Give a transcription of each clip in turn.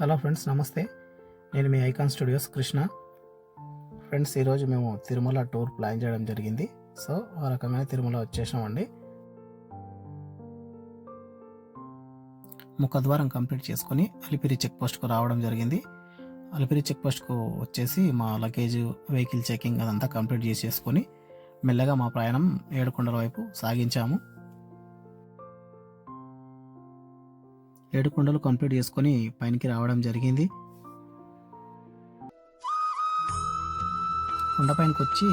Hello friends namaste. నేను మీ Icon Studios Krishna. Friends ఈరోజు మేము తిరుమల టూర్ ప్లాన్ చేయడం జరిగింది. సో ఆ రకమైన తిరుమల వచ్చేసామండి. ముఖద్వారం కంప్లీట్ చేసుకొని అలిపిరి చెక్ పోస్ట్కు రావడం జరిగింది. అలిపిరి చెక్ పోస్ట్కు వచ్చేసి మా లగేజ్ వెహికల్ చెకింగ్ అదంతా కంప్లీట్ చేసేసుకొని మెల్లగా మా ప్రయాణం ఏడుకొండల వైపు సాగించాము. ఏడు కొండలు కంప్లీట్ చేసుకొని పైనకి రావడం జరిగింది. కొండపైనకి వచ్చి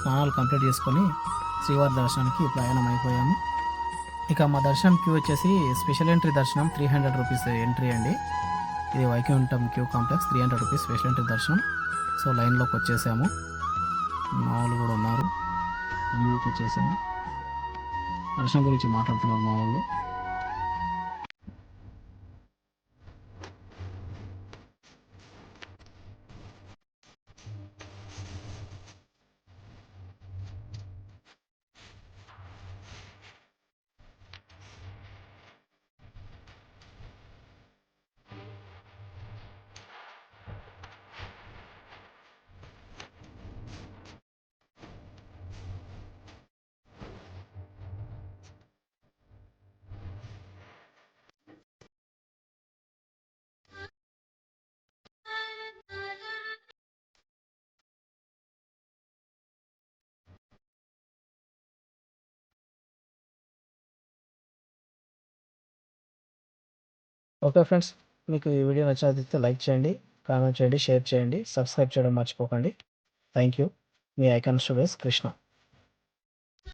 స్నానాలు కంప్లీట్ చేసుకొని శ్రీవారి దర్శనానికి ప్రయాణం అయిపోయాము. ఇక మా దర్శనం క్యూ వచ్చేసి స్పెషల్ ఎంట్రీ దర్శనం త్రీ హండ్రెడ్ రూపీస్ ఎంట్రీ అండి. ఇది Vaikuntham queue complex three hundred rupees special entry దర్శనం. సో లైన్లోకి వచ్చేసాము. మా వాళ్ళు కూడా ఉన్నారు. లైన్లోకి వచ్చేసాము. దర్శనం గురించి మాట్లాడుతున్నారు మా వాళ్ళు ఓకే ఫ్రెండ్స్ మీకు ఈ వీడియో నచ్చినట్లయితే లైక్ చేయండి కామెంట్ చేయండి షేర్ చేయండి సబ్స్క్రైబ్ చేయడం మర్చిపోకండి. Thank you. Me Icon Studios Krishna.